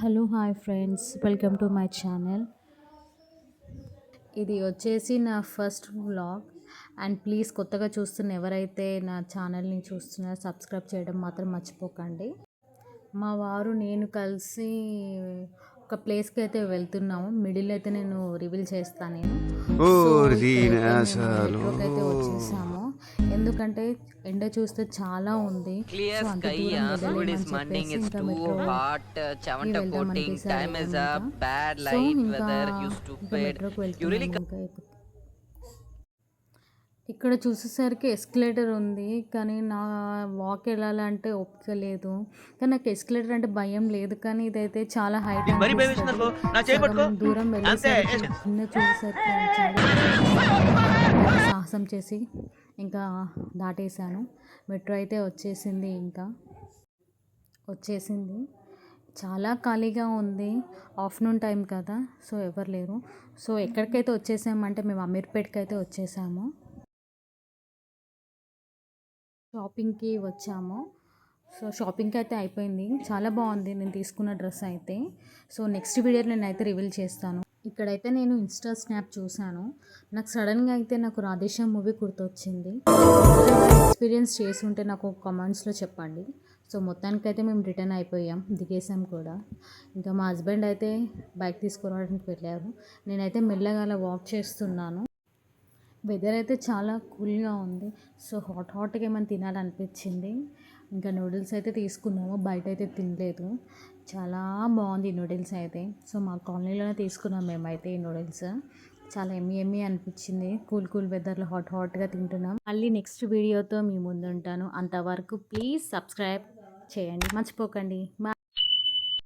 Hello hi friends. Welcome to my channel. ఇది వచ్చేసి నా ఫస్ట్ వ్లాగ్. అండ్ ప్లీజ్ కొత్తగా చూస్తున్న ఎవరైతే నా ఛానల్ని చూస్తున్నారో సబ్స్క్రైబ్ చేయడం మాత్రం మర్చిపోకండి. మా వారు నేను కలిసి ఒక ప్లేస్కి అయితే వెళ్తున్నాము. మిడిల్ అయితే నేను రివీల్ చేస్తాను నేను. అయితే వచ్చేసాము. ఎందుకంటే ఎండ చూస్తే చాలా ఉంది. మెట్రోకి వెళ్తున్నాము ఇక్కడ చూసేసరికి ఎస్కలేటర్ ఉంది కానీ నా వాక్ వెళ్ళాలంటే ఓపిక లేదు. కానీ నాకు ఎస్కలేటర్ అంటే భయం లేదు కానీ ఇదైతే చాలా హైట్. దూరం. వెళ్ళేసరికి కింద చూసేసరికి సాహసం చేసి ఇంకా దాటేశాను. మెట్రో అయితే వచ్చేసింది ఇంకా. వచ్చేసింది. చాలా ఖాళీగా ఉంది. ఆఫ్టర్నూన్ టైం కదా సో ఎవరు లేరు. సో ఎక్కడికైతే వచ్చేసామంటే మేము అమీర్పేట్కి అయితే వచ్చేసాము. షాపింగ్కి వచ్చాము. సో షాపింగ్కి అయితే అయిపోయింది. చాలా బాగుంది. నేను తీసుకున్న డ్రెస్ అయితే. సో నెక్స్ట్ వీడియోలో నేను అయితే రివీల్ చేస్తాను. ఇక్కడైతే నేను ఇన్స్టా స్నాప్ చూశాను. నాకు సడన్గా అయితే నాకు రాధేశ్యామ్ మూవీ గుర్తొచ్చింది. ఎక్స్పీరియన్స్ చేసి ఉంటే నాకు కమెంట్స్లో చెప్పండి. సో మొత్తానికైతే మేము రిటర్న్ అయిపోయాం. దిగేసాం కూడా. ఇంకా మా హస్బెండ్ అయితే బైక్ తీసుకురావడానికి వెళ్ళారు. నేనైతే మెల్లగా అలా వాక్ చేస్తున్నాను. వెదర్ అయితే చాలా కూల్గా ఉంది. సో హాట్ హాట్గా ఏమైనా తినాలనిపించింది? ఇంకా నూడిల్స్ అయితే తీసుకున్నాము. బయట అయితే తినలేదు. చాలా బాగుంది ఈ నూడిల్స్ అయితే. సో మా కాలనీలోనే తీసుకున్నాం మేమైతే ఈ నూడిల్స్ చాలా ఎమ్మి ఎమ్మి అనిపించింది. కూల్ కూల్ వెదర్లో హాట్ హాట్గా తింటున్నాం. మళ్ళీ నెక్స్ట్ వీడియోతో మీ ముందు ఉంటాను అంతవరకు ప్లీజ్ సబ్స్క్రైబ్ చేయండి. మర్చిపోకండి.